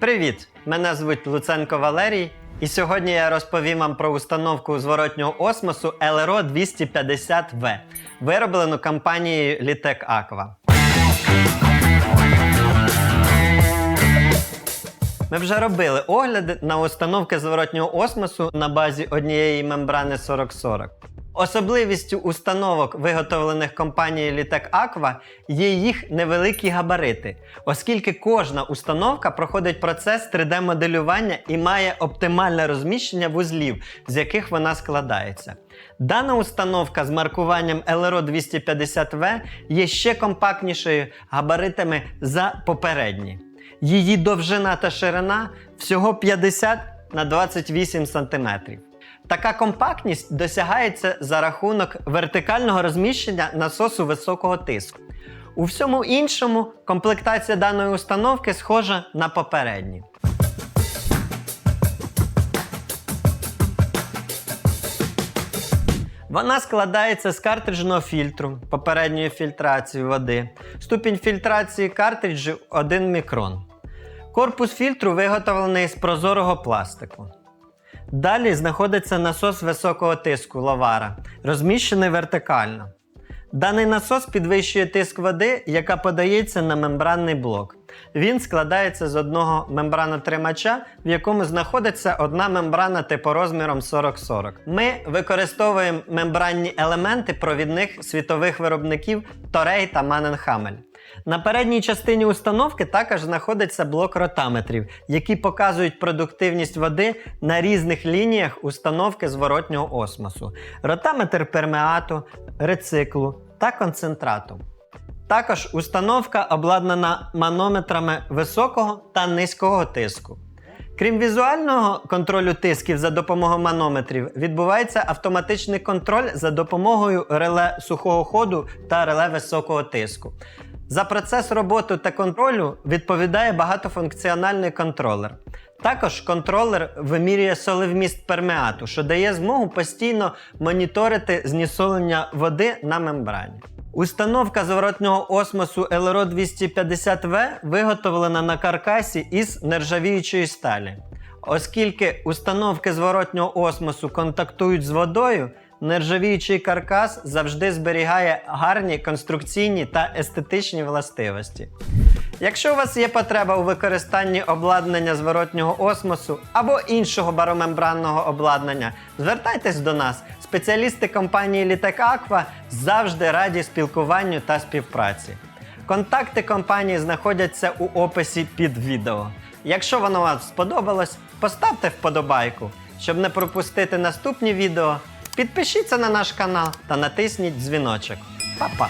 Привіт! Мене звуть Луценко Валерій, і сьогодні я розповім вам про установку зворотнього осмосу LRO 250V, вироблену компанією Litec Aqua. Ми вже робили огляди на установки зворотнього осмосу на базі однієї мембрани 4040. Особливістю установок, виготовлених компанією Litec Aqua, є їх невеликі габарити, оскільки кожна установка проходить процес 3D-моделювання і має оптимальне розміщення вузлів, з яких вона складається. Дана установка з маркуванням LRO 250V є ще компактнішою габаритами за попередні. Її довжина та ширина всього 50 на 28 см. Така компактність досягається за рахунок вертикального розміщення насосу високого тиску. У всьому іншому комплектація даної установки схожа на попередні. Вона складається з картриджного фільтру попередньої фільтрації води. Ступінь фільтрації картриджу 1 мікрон. Корпус фільтру виготовлений з прозорого пластику. Далі знаходиться насос високого тиску лавара, розміщений вертикально. Даний насос підвищує тиск води, яка подається на мембранний блок. Він складається з одного мембранотримача, в якому знаходиться одна мембрана типу розміром 4040. Ми використовуємо мембранні елементи провідних світових виробників Торей та Манненхамель. На передній частині установки також знаходиться блок ротаметрів, які показують продуктивність води на різних лініях установки зворотнього осмосу: ротаметр пермеату, рециклу та концентрату. Також установка обладнана манометрами високого та низького тиску. Крім візуального контролю тисків за допомогою манометрів, відбувається автоматичний контроль за допомогою реле сухого ходу та реле високого тиску. За процес роботи та контролю відповідає багатофункціональний контролер. Також контролер вимірює солевміст пермеату, що дає змогу постійно моніторити знісолення води на мембрані. Установка зворотнього осмосу LRO 250V виготовлена на каркасі із нержавіючої сталі. Оскільки установки зворотнього осмосу контактують з водою, нержавіючий каркас завжди зберігає гарні конструкційні та естетичні властивості. Якщо у вас є потреба у використанні обладнання зворотнього осмосу або іншого баромембранного обладнання, звертайтесь до нас. Спеціалісти компанії Litec Aqua завжди раді спілкуванню та співпраці. Контакти компанії знаходяться у описі під відео. Якщо воно вам сподобалось, поставте вподобайку. Щоб не пропустити наступні відео, підпишіться на наш канал та натисніть дзвіночок. Па-па!